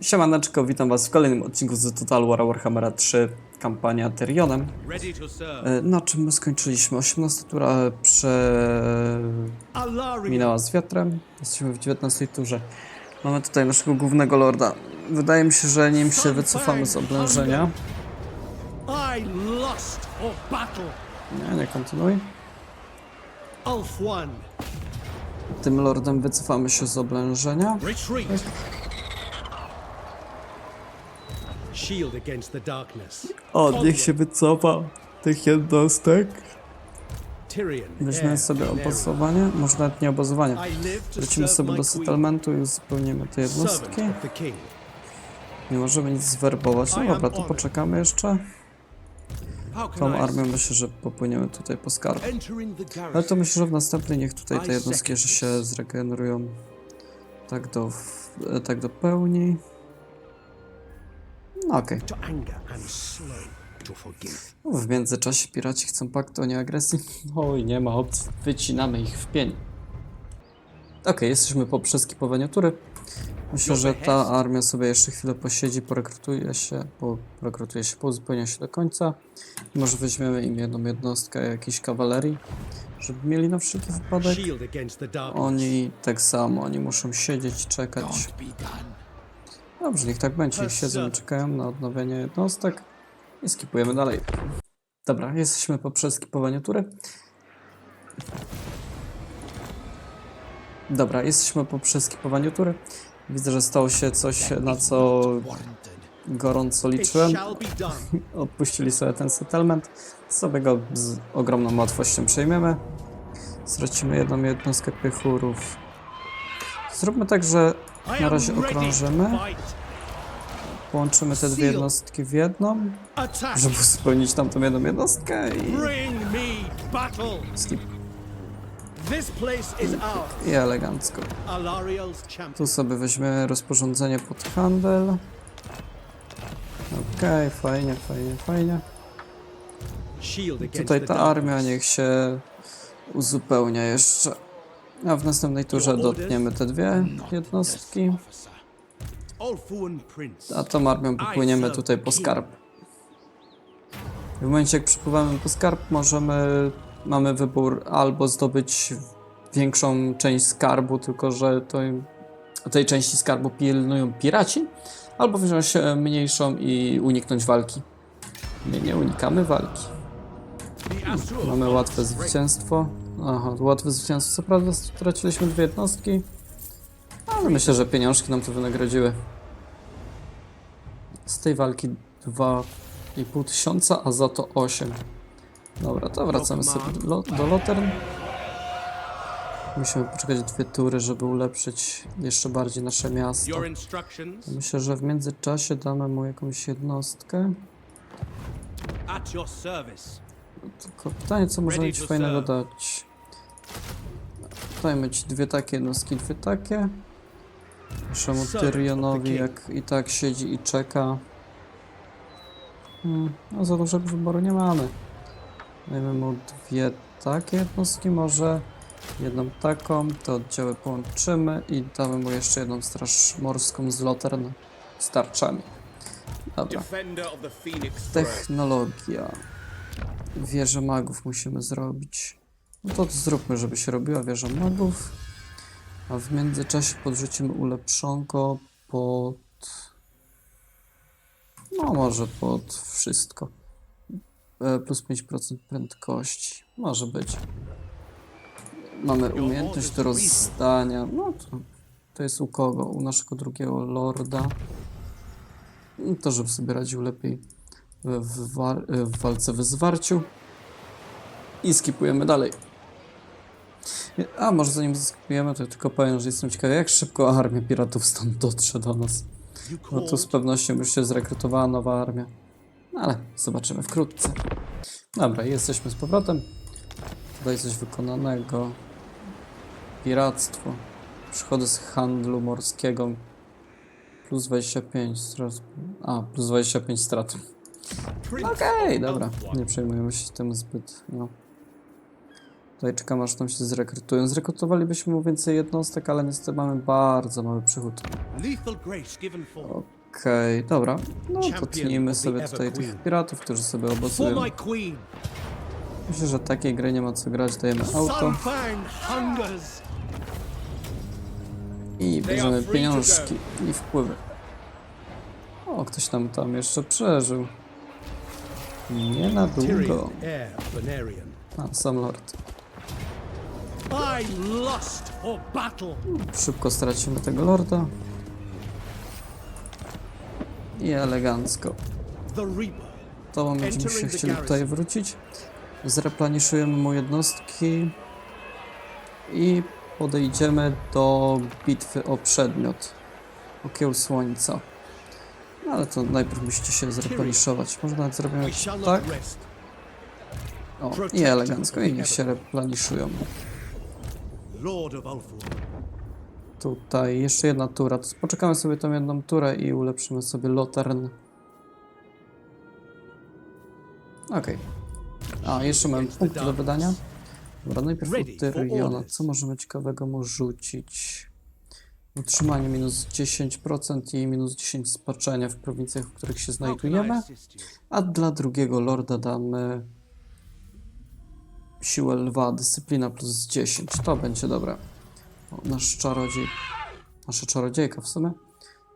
Siemaneczko, witam was w kolejnym odcinku z Total War Warhammera 3 kampania serve. E, Na czym my skończyliśmy? 18 tura prze... Minęła z wiatrem. Jesteśmy w 19 turze. Mamy tutaj naszego głównego lorda. Wydaje mi się, że nim się wycofamy z oblężenia. Nie, nie kontynuuj. Tym lordem wycofamy się z oblężenia. Retreat. Shield against the darkness. O, niech się wycofa tych jednostek. Heir sobie obozowanie, może nawet nie obozowanie. Wrócimy sobie do settlementu i uzupełnimy te jednostki. Nie możemy nic zwerbować. No dobra, to poczekamy jeszcze. Tą I armią myślę, że popłyniemy tutaj po skarb. Ale to myślę, że w następnej niech tutaj te jednostki jeszcze się zregenerują. Tak do, tak do pełni. No okej. To forgive. W międzyczasie piraci chcą paktu o nieagresji. Oj, nie ma opcji. Wycinamy ich w pień. Okej, jesteśmy po przeskipowaniu tury. Myślę, że ta armia sobie jeszcze chwilę posiedzi, porekrutuje się, po, porekrutuje się, pouzupełnia się do końca. Może weźmiemy im jedną jednostkę jakiejś kawalerii, żeby mieli na wszelki wypadek. Oni tak samo, oni muszą siedzieć, czekać. Dobrze, niech tak będzie. Niech siedzą i czekają na odnowienie jednostek. I skipujemy dalej. Dobra, jesteśmy po przeskipowaniu tury. Dobra, jesteśmy po przeskipowaniu tury. Widzę, że stało się coś, na co gorąco liczyłem. Odpuścili sobie ten settlement. Sobie go z ogromną łatwością przejmiemy. Stracimy jedną jednostkę piechurów. Zróbmy tak, że na razie okrążymy. Połączymy te dwie jednostki w jedną, żeby uzupełnić tamtą jedną jednostkę i skip. I elegancko. Tu sobie weźmiemy rozporządzenie pod handel. Okej, fajnie, fajnie, fajnie. Against Tutaj ta armia niech się uzupełnia jeszcze. A w następnej turze dotniemy te dwie jednostki. A tą armią popłyniemy tutaj po skarb. W momencie jak przypływamy po skarb możemy, mamy wybór albo zdobyć większą część skarbu, tylko że to, tej części skarbu pilnują piraci, albo wziąć mniejszą i uniknąć walki. Nie, nie unikamy walki. Mamy łatwe zwycięstwo. Aha, łatwe zwycięstwo. Co prawda straciliśmy dwie jednostki, ale myślę, że pieniążki nam to wynagrodziły. Z tej walki 2,5 tysiąca, a za to 8. Dobra, to wracamy sobie do, do Lotern. Musimy poczekać dwie tury, żeby ulepszyć jeszcze bardziej nasze miasto. Myślę, że w międzyczasie damy mu jakąś jednostkę. service. Tylko pytanie, co ci to fajnego dać. Dajmy ci dwie takie jednostki, dwie takie. Naszemu Tyrionowi, jak i tak siedzi i czeka. Hmm, no za dużego wyboru nie mamy. Dajmy mu dwie takie jednostki, może jedną taką, te oddziały połączymy i damy mu jeszcze jedną straż morską z Lotern z tarczami. Dobra. Technologia. Wieżę magów musimy zrobić. No to zróbmy, żeby się robiła wieża magów. A w międzyczasie podrzucimy ulepszonko pod... No może pod wszystko. E, Plus 5% prędkości. Może być. Mamy umiejętność do rozdania. No to, to jest u kogo? U naszego drugiego lorda. To, żeby sobie radził lepiej w, w, w walce w zwarciu. I skipujemy dalej. A, może zanim skipujemy, to tylko powiem, że jestem ciekawy, jak szybko armia piratów stąd dotrze do nas. No to z pewnością już się zrekrutowała nowa armia. No ale zobaczymy wkrótce. Dobra, jesteśmy z powrotem. Tutaj coś wykonanego. Piractwo. Przychody z handlu morskiego. Plus 25 strat. A, plus 25 strat. Okej, of dobra. Nie przejmujemy się tym zbyt. No. Tutaj czekam aż tam się zrekrutują. Zrekrutowalibyśmy mu więcej jednostek, ale niestety mamy bardzo mały przychód. Okej, dobra. No to tnijmy sobie tutaj tych piratów, którzy sobie obozują. Myślę, że takiej gry nie ma co grać. Dajemy auto i bierzemy pieniążki i wpływy. O, ktoś nam tam jeszcze przeżył. Nie na długo. A, sam lord. Szybko stracimy tego lorda. I elegancko. To będziemy się chcieli tutaj wrócić. Zreplaniszujemy mu jednostki i podejdziemy do bitwy o przedmiot. O kieł słońca. Ale to najpierw musicie się zreplaniszować. Może nawet zrobimy shall tak. O, i elegancko. I niech się replaniszują. Tutaj jeszcze jedna tura. Poczekamy sobie tą jedną turę i ulepszymy sobie Lotern. Okej. A, jeszcze mamy punkty do wydania. Dobra, najpierw Tyriona. Co możemy ciekawego mu rzucić? Utrzymanie minus 10% i minus 10 spaczenia w prowincjach, w których się znajdujemy. A dla drugiego lorda damy siłę lwa, dyscyplina plus 10. To będzie dobre. O, nasz czarodziej, nasza czarodziejka w sumie.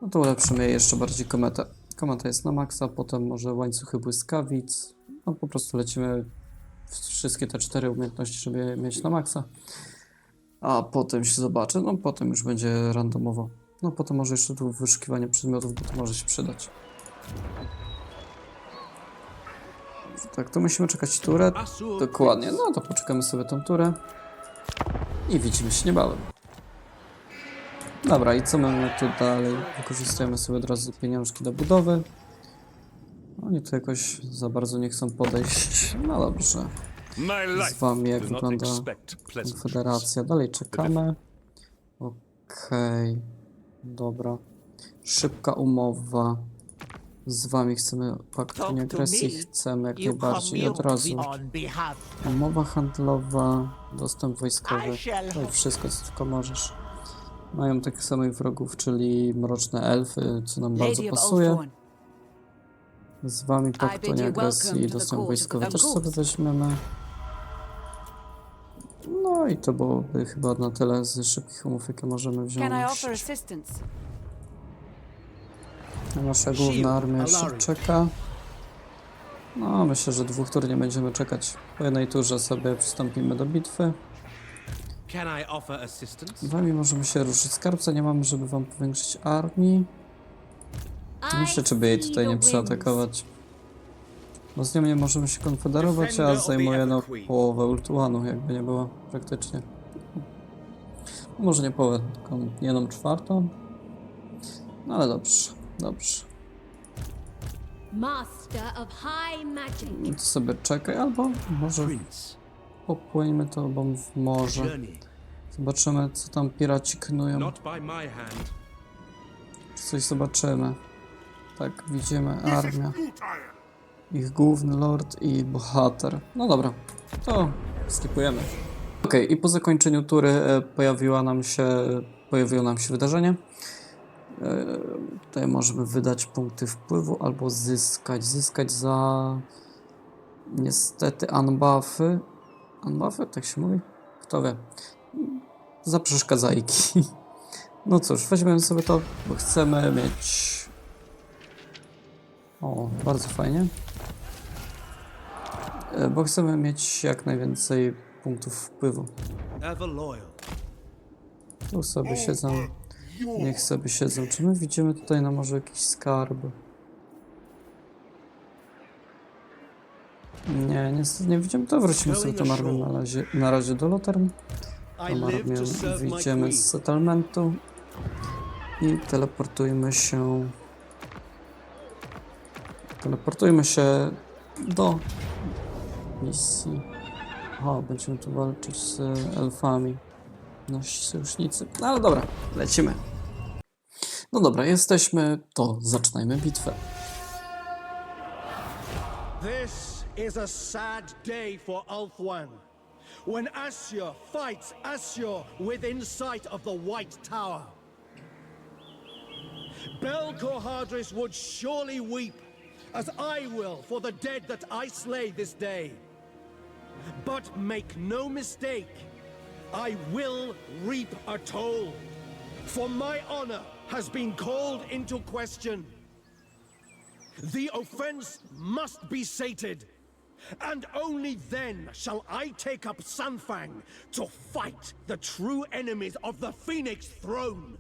No to ulepszymy jej jeszcze bardziej kometę. Kometa jest na maksa, potem może łańcuchy błyskawic. No po prostu lecimy wszystkie te cztery umiejętności, żeby je mieć na maksa. A potem się zobaczy, no potem już będzie randomowo. No potem może jeszcze tu wyszukiwanie przedmiotów, bo to może się przydać. Tak, to musimy czekać turę. Dokładnie, no to poczekamy sobie tą turę. I widzimy się niebawem. Dobra, i co mamy tu dalej? Wykorzystujemy sobie od razu pieniążki do budowy. Oni tu jakoś za bardzo nie chcą podejść. No dobrze. Z wami jak wygląda. Konfederacja. Dalej czekamy. Okej. Dobra. Szybka umowa. Z wami chcemy to nieagresji. me. Chcemy jak najbardziej od razu. Umowa handlowa, dostęp wojskowy, to wszystko co tylko możesz. Mają takich samych wrogów, czyli mroczne elfy, co nam bardzo pasuje. Z wami pakt o nieagresji i dostęp wojskowy też sobie weźmiemy. No i to byłoby chyba na tyle z szybkich umów, jakie możemy wziąć. Nasza główna armia jeszcze czeka. No, myślę, że dwóch tur nie będziemy czekać. Po jednej turze sobie przystąpimy do bitwy. Wami możemy się ruszyć. Skarbca nie mamy, żeby wam powiększyć armii. Myślę, czy by jej tutaj nie przeatakować. Bo z nią nie możemy się konfederować, a zajmuje no połowę Ultuanu, jakby nie było praktycznie. No, może nie połowę, tylko jedną czwartą. No ale dobrze, dobrze. Master of High Magic. No to sobie czekaj, albo może popłyńmy tobą w morze. Zobaczymy, co tam piraci knują. Coś zobaczymy. Tak, widzimy armię. Ich główny lord i bohater. No dobra, to skipujemy. Okej, i po zakończeniu tury e, pojawiła nam się, pojawiło nam się wydarzenie. E, Tutaj możemy wydać punkty wpływu albo zyskać. Zyskać za niestety unbuffy. Unbuffy? Tak się mówi? Kto wie? Za przeszkadzajki. No cóż, weźmiemy sobie to, bo chcemy mieć... O, bardzo fajnie. E, Bo chcemy mieć jak najwięcej punktów wpływu. Tu sobie siedzą. Niech sobie siedzą. Czy my widzimy tutaj na może jakiś skarb? Nie, niestety nie widzimy. To wrócimy sobie tą armię na razie, na razie do serve my wyjdziemy z settlementu i teleportujmy się. Teleportujmy się do misji. O, będziemy tu walczyć z elfami. Nasi sojusznicy. No ale dobra, lecimy. No dobra, jesteśmy, to zaczynajmy bitwę. This is a sad day for Ulthuan. when Ashur fights Ashur within sight of the White Tower. Bel Korhadris would surely weep, as I will for the dead that I slay this day. But make no mistake, I will reap a toll, for my honor has been called into question. The offense must be sated, and only then shall I take up to fight the true enemies of the Phoenix throne.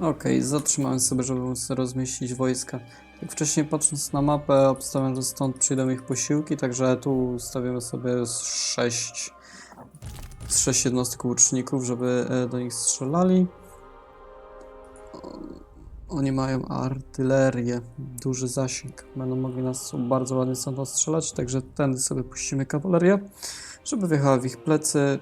Okej, zatrzymałem sobie, żeby móc rozmieścić wojska. Jak wcześniej patrząc na mapę, obstawiam, że stąd przyjdą ich posiłki, także tu ustawimy sobie z 6 z 6 jednostek łuczników, żeby e, do nich strzelali. Oni mają artylerię, duży zasięg. Będą mogli nas bardzo ładnie stąd ostrzelać, także tędy sobie puścimy kawalerię, żeby wjechała w ich plecy.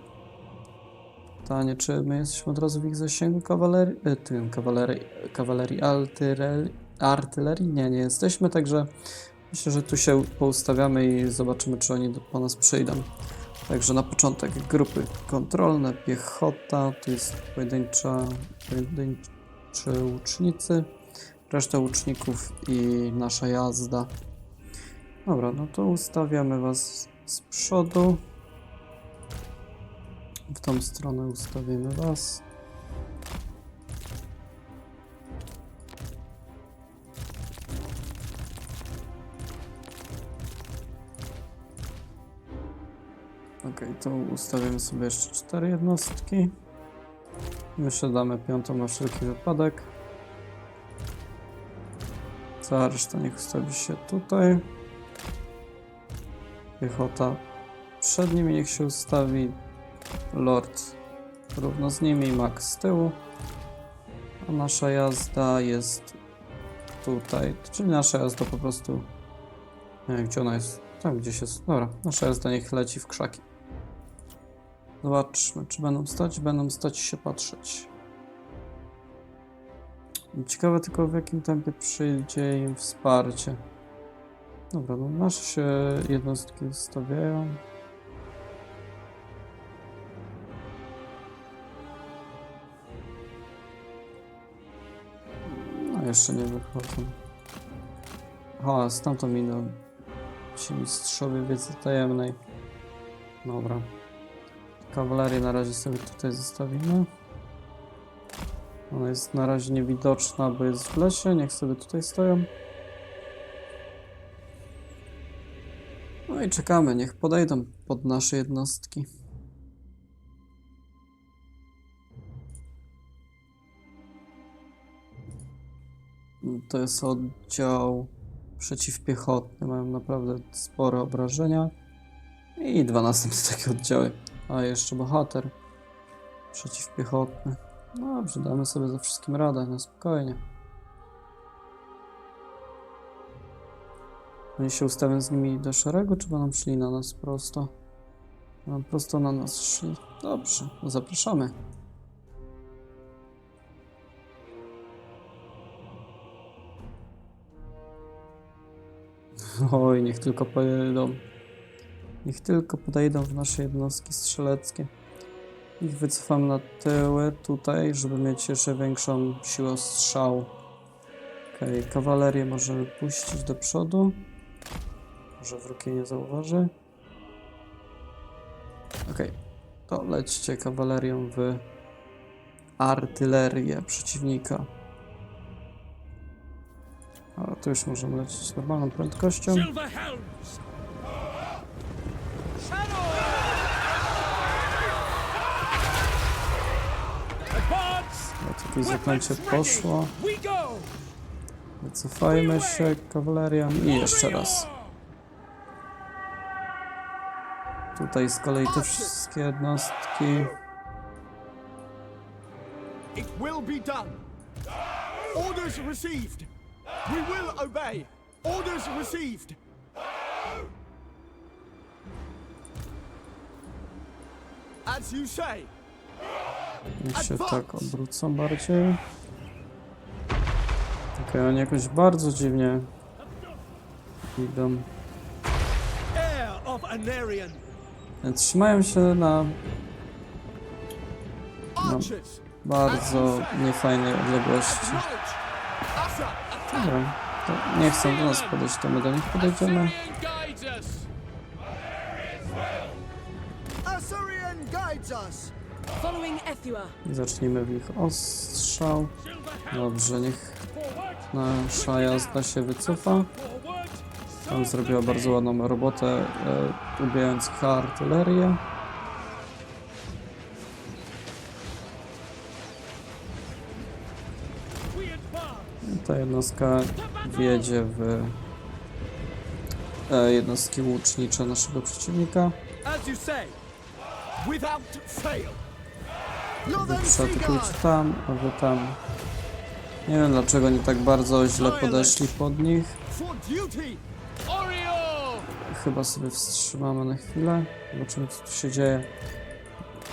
Pytanie, czy my jesteśmy od razu w ich zasięgu kawalerii, e, tym, kawalerii, kawalerii artylerii? Nie, nie jesteśmy, także myślę, że tu się poustawiamy i zobaczymy, czy oni po nas przyjdą. Także na początek grupy kontrolne, piechota, tu jest pojedyncza, pojedynczy łucznicy, reszta łuczników i nasza jazda. Dobra, no to ustawiamy was z przodu. W tą stronę ustawimy was. Ok, to ustawimy sobie jeszcze cztery jednostki. Myślę, damy piątą na wszelki wypadek. Cała reszta niech ustawi się tutaj. Piechota przed nimi niech się ustawi. Lord równo z nimi, Max z tyłu. A nasza jazda jest tutaj. Czyli nasza jazda po prostu. Nie wiem, gdzie ona jest. Tam gdzieś jest. Dobra, nasza jazda niech leci w krzaki. Zobaczmy, czy będą stać. Będą stać się patrzeć. Ciekawe tylko w jakim tempie przyjdzie im wsparcie. Dobra, no nasze się jednostki ustawiają. No jeszcze nie wychodzą. O, stamtąd idą ci mistrzowie wiedzy tajemnej. Dobra. Kawalerię na razie sobie tutaj zostawimy. Ona jest na razie niewidoczna, bo jest w lesie. Niech sobie tutaj stoją. No i czekamy, niech podejdą pod nasze jednostki. To jest oddział przeciwpiechotny. Mają naprawdę spore obrażenia. I dwa następne takie oddziały. A jeszcze bohater przeciwpiechotny. Dobrze, damy sobie ze wszystkim radę, na spokojnie. Oni się ustawią z nimi do szeregu, czy będą szli na nas prosto? Będą prosto na nas szli. Dobrze, no zapraszamy. Oj, niech tylko pojedą. Niech tylko podejdą w nasze jednostki strzeleckie. Ich wycofam na tyły tutaj, żeby mieć jeszcze większą siłę strzału. Okej, kawalerię możemy puścić do przodu. Może wróg jej nie zauważy. Okej, to lećcie kawalerią w artylerię przeciwnika. A tu już możemy lecieć normalną prędkością. Silver Helms! Advance! O, takie zaklęcie poszło. Wycofajmy się kawalerią i jeszcze raz. Tutaj z kolei te wszystkie jednostki. It will be done. Orders received. We will obey. Orders received. As you say. Niech się tak obrócą bardziej. Okej, oni jakoś bardzo dziwnie idą. Trzymają się na bardzo niefajnej odległości. Dobra, to nie chcą do nas podejść, to my do nich podejdziemy. Zacznijmy w nich ostrzał. Dobrze, niech nasza jazda się wycofa. Tam zrobiła bardzo ładną robotę, e, ubijając ich artylerię. Ta jednostka wjedzie w e, jednostki łucznicze naszego przeciwnika. As you say, without fail. Przeatakujcie Seaguard! tam, a wy tam. Nie wiem dlaczego oni tak bardzo źle podeszli pod nich. Chyba sobie wstrzymamy na chwilę. Zobaczymy co tu się dzieje.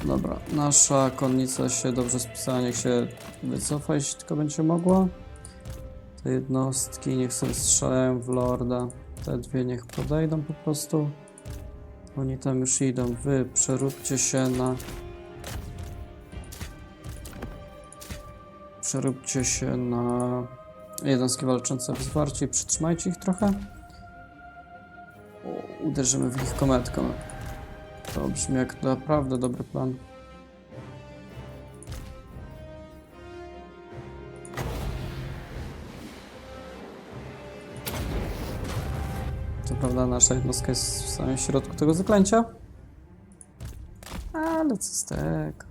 Dobra, nasza konnica się dobrze spisała, niech się wycofa, jeśli tylko będzie mogła. Te jednostki niech sobie strzelają w lorda. Te dwie niech podejdą po prostu. Oni tam już idą. Wy przeróbcie się na... Przeróbcie się na jednostki walczące w zwarciu i przytrzymajcie ich trochę. Uderzymy w nich kometką. To brzmi jak naprawdę dobry plan. Co prawda nasza jednostka jest w samym środku tego zaklęcia. Ale co z tego?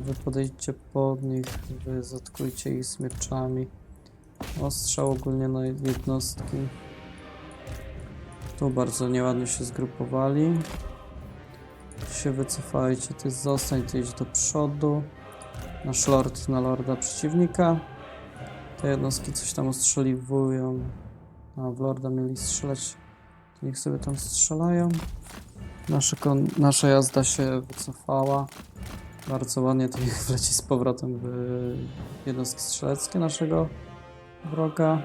Wy podejdźcie pod nich, wy zatkujcie ich z mieczami. Ostrzał ogólnie na jednostki. Tu bardzo nieładnie się zgrupowali. Tu się wycofajcie, ty zostań, ty idź do przodu. Nasz lord na lorda przeciwnika. Te jednostki coś tam ostrzeliwują. A w lorda mieli strzelać. To niech sobie tam strzelają. Nasza, kon- nasza jazda się wycofała. Bardzo ładnie to wleci z powrotem w jednostki strzeleckie naszego wroga.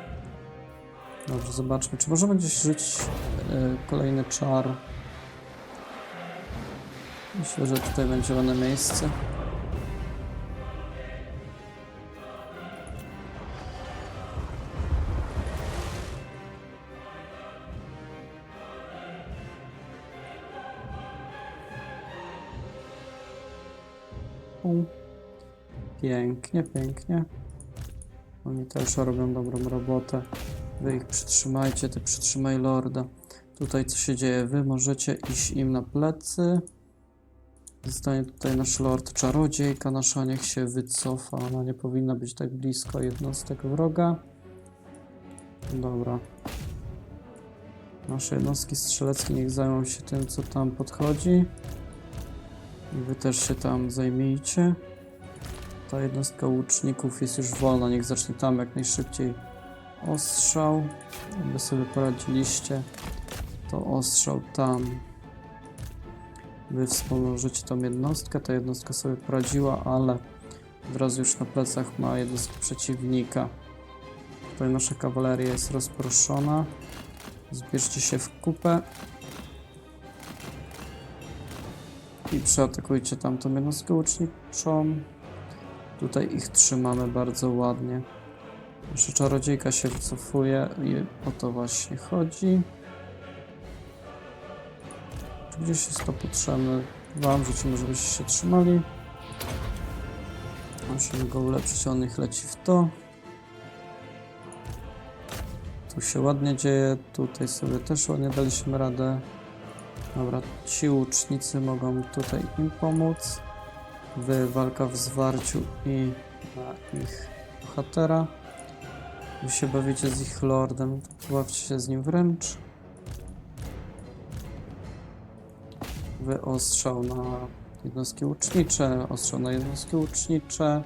Dobrze, zobaczmy, czy możemy gdzieś rzucić e, kolejny czar. Myślę, że tutaj będzie ładne miejsce. Pięknie, pięknie. Oni też robią dobrą robotę. Wy ich przytrzymajcie, ty przytrzymaj lorda. Tutaj co się dzieje? Wy możecie iść im na plecy. Zostanie tutaj nasz lord czarodziejka. Nasza niech się wycofa. Ona nie powinna być tak blisko jednostek wroga. Dobra. Nasze jednostki strzeleckie niech zajmą się tym, co tam podchodzi. I wy też się tam zajmijcie. Ta jednostka łuczników jest już wolna, niech zacznie tam jak najszybciej ostrzał. Jakby sobie poradziliście, to ostrzał tam. Wy wspomożecie tą jednostkę, ta jednostka sobie poradziła, ale od razu już na plecach ma jednostkę przeciwnika. Tutaj nasza kawaleria jest rozproszona. Zbierzcie się w kupę. I przeatakujcie tamtą jednostkę łuczniczą. Tutaj ich trzymamy bardzo ładnie. Nasza czarodziejka się wycofuje i o to właśnie chodzi. Gdzieś jest to potrzebne? Wam rzucimy, żebyście się trzymali. Musimy go ulepszyć, on ich leci w to. Tu się ładnie dzieje, tutaj sobie też ładnie daliśmy radę. Dobra, ci łucznicy mogą tutaj im pomóc. Wy walka w zwarciu i na ich bohatera. Wy się bawicie z ich lordem, bawcie się z nim wręcz. Wy ostrzał na jednostki łucznicze, ostrzał na jednostki łucznicze,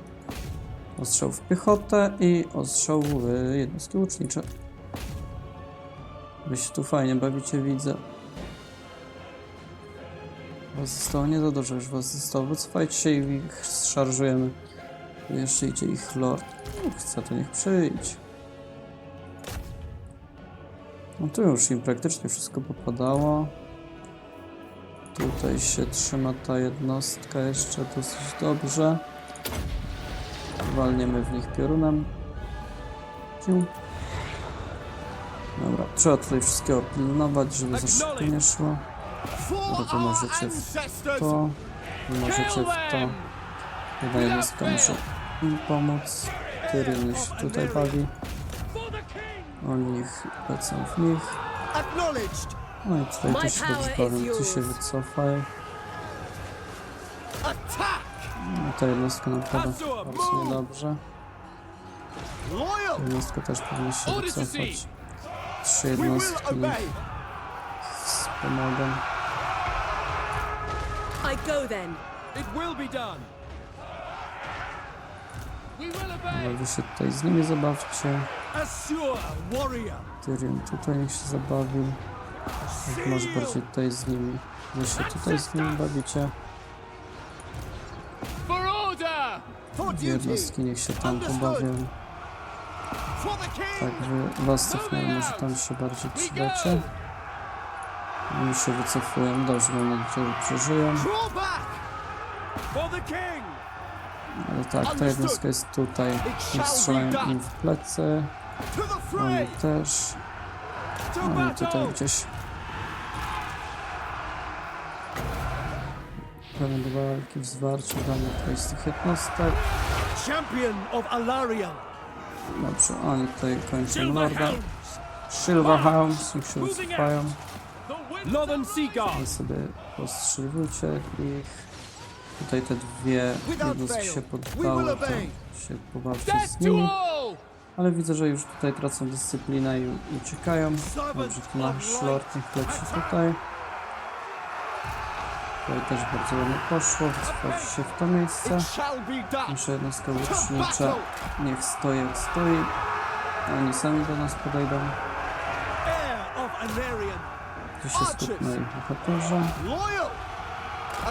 ostrzał w piechotę i ostrzał w jednostki łucznicze. Wy się tu fajnie bawicie, widzę. Was zostało nie za dużo, już was zostało. Wycofajcie się i ich szarżujemy. Jeszcze idzie ich lord. No, chce, to niech przyjdzie. No tu już im praktycznie wszystko popadało. Tutaj się trzyma ta jednostka jeszcze dosyć dobrze. Walniemy w nich piorunem. Dobra, trzeba tutaj wszystkiego pilnować, żeby za szybko nie szło. Dobra, to możecie w to, możecie w to. Jedna jednostka muszę im pomóc. Tyrion się tutaj bawi. Oni ich lecą w nich. No i tutaj też się bawią. Tu się yours. wycofaj. Attack! No, ta jednostka napada bardzo niedobrze. Jednostka też powinna się wycofać. Trzy jednostki wspomogą. I go then. It will be done! We will obey. Ale wy się tutaj z nimi zabawcie. Assure, warrior. Tyrion tutaj niech się zabawił. Jak może bardziej tutaj z nimi. Wy się tutaj z nimi bawicie. For order. Jednostki niech się tam pobawią. Tak, wy was cofnęli, może tam się bardziej przydacie. Oni się wycofują. Dobrze, mam nadzieję, że przeżyją. Ale tak, ta jednostka jest tutaj. Niech strzelają im w plecy. Oni też. Oni tutaj gdzieś. Pełne do walki w zwarciu damy tutaj z tych jednostek. Champion of. Dobrze, oni tutaj kończą Lorda. Silverhounds, niech się wycofają. Seaguard. Wy sobie postrzeliwujcie ich. Tutaj te dwie jednostki się poddały, to się pobawcie z nimi. Ale widzę, że już tutaj tracą dyscyplinę i uciekają. Dobrze, to nasz lord niech leci tutaj. Tutaj też bardzo ładnie poszło, wycofać się w to miejsce. Nasza jednostka łucznicza niech stoi jak stoi. Oni sami do nas podejdą. Heir of Anarion. Tu się skupmy ich bohaterze. Loyal!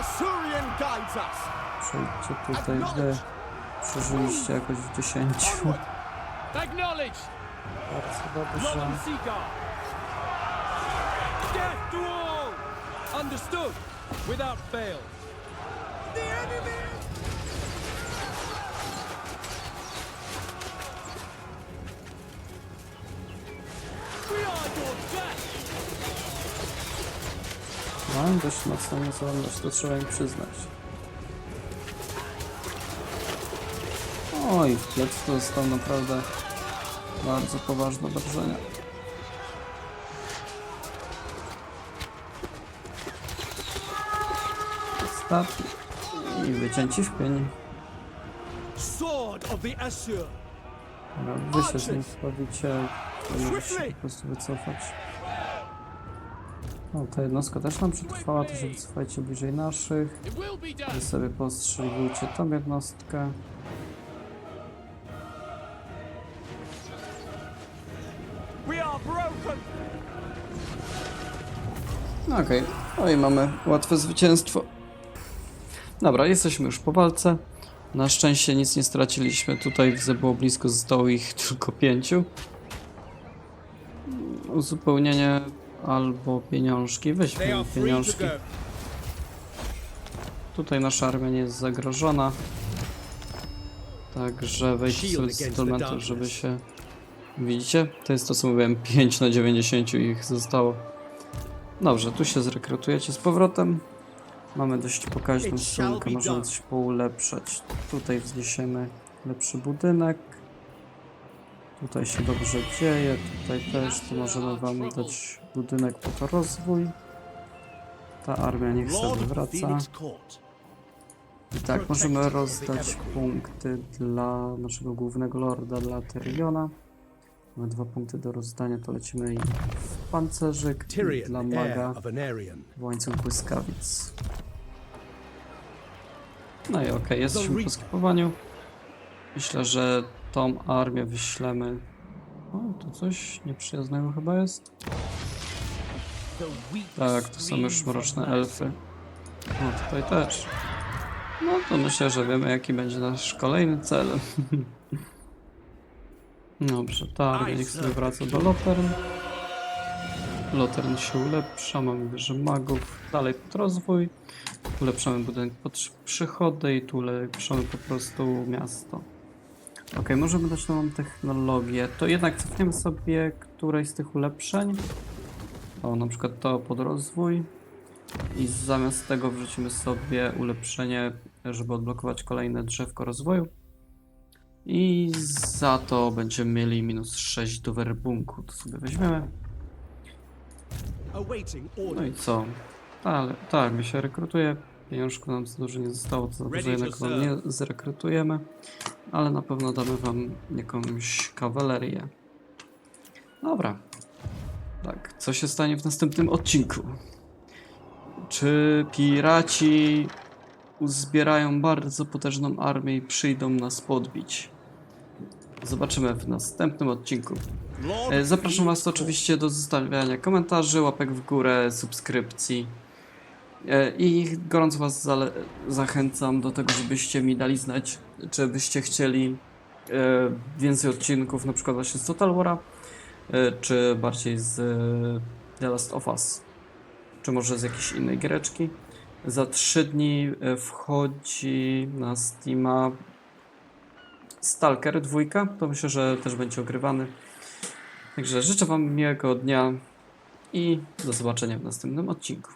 Assyrian guides us! Przejdźcie tutaj wy. Przeżyliście jakoś w 10. Onward! Acknowledged. Bardzo dobrze. Northern Seaguard. Death to all. Understood. Without fail. The enemy! We are your death. Mają dość mocną niezłomność, to trzeba im przyznać. Oj, w plec to dostał naprawdę bardzo poważne obrażenia. Ostatni. I wycięci w pień. Sword of the Wy się z nim bawicie, to możecie się po prostu wycofać. O, ta jednostka też nam przetrwała, to się wycofajcie bliżej naszych. Wy sobie postrzeliwujcie tą jednostkę. No okej, no i mamy łatwe zwycięstwo. Dobra, jesteśmy już po walce. Na szczęście nic nie straciliśmy. Tutaj widzę było blisko, zostało ich tylko pięciu. Uzupełnienie albo pieniążki. Weźmy pieniążki. Tutaj nasza armia nie jest zagrożona. Także Shield sobie z the żeby się... Widzicie? To jest to, co mówiłem. 5 na 90 ich zostało. Dobrze, tu się zrekrutujecie z powrotem. Mamy dość pokaźną stronkę, możemy coś poulepszać. Tutaj wzniesiemy lepszy budynek. Tutaj się dobrze dzieje, tutaj też. Tu możemy wam dać budynek pod rozwój. Ta armia niech sobie wraca. I tak, możemy rozdać punkty dla naszego głównego lorda, dla Tyriona. Mamy dwa punkty do rozdania, to lecimy i w pancerzyk i dla maga w łańcuch błyskawic. No i okej, jesteśmy po skipowaniu. Myślę, że tą armię wyślemy... O, tu coś nieprzyjaznego chyba jest. Tak, to są już mroczne elfy. O, tutaj też. No to myślę, że wiemy jaki będzie nasz kolejny cel. Dobrze, ta armia niech sobie wraca do Lotern. Lotern się ulepsza, mamy wieżę magów, dalej podrozwój. Ulepszamy budynek pod przychody i tu ulepszamy po prostu miasto. Ok, możemy dać nową technologię. To jednak cofniemy sobie któreś z tych ulepszeń. O, na przykład to pod rozwój. I zamiast tego wrzucimy sobie ulepszenie, żeby odblokować kolejne drzewko rozwoju. I za to będziemy mieli minus 6 do werbunku. To sobie weźmiemy. No i co? Ale tak, my się rekrutuje. Pieniążku nam za dużo nie zostało, to za dużo jednak wam nie zrekrutujemy. Ale na pewno damy wam jakąś kawalerię. Dobra. Tak, co się stanie w następnym odcinku? Czy piraci uzbierają bardzo potężną armię i przyjdą nas podbić? Zobaczymy w następnym odcinku. E, Zapraszam Was oczywiście do zostawiania komentarzy, łapek w górę, subskrypcji. E, I gorąco Was zachęcam do tego, żebyście mi dali znać, czy byście chcieli e, więcej odcinków, na przykład właśnie z Total War'a, czy bardziej z e, The Last of Us, czy może z jakiejś innej giereczki. Za 3 dni e, wchodzi na Steama Stalker 2, to myślę, że też będzie ogrywany. Także życzę Wam miłego dnia i do zobaczenia w następnym odcinku.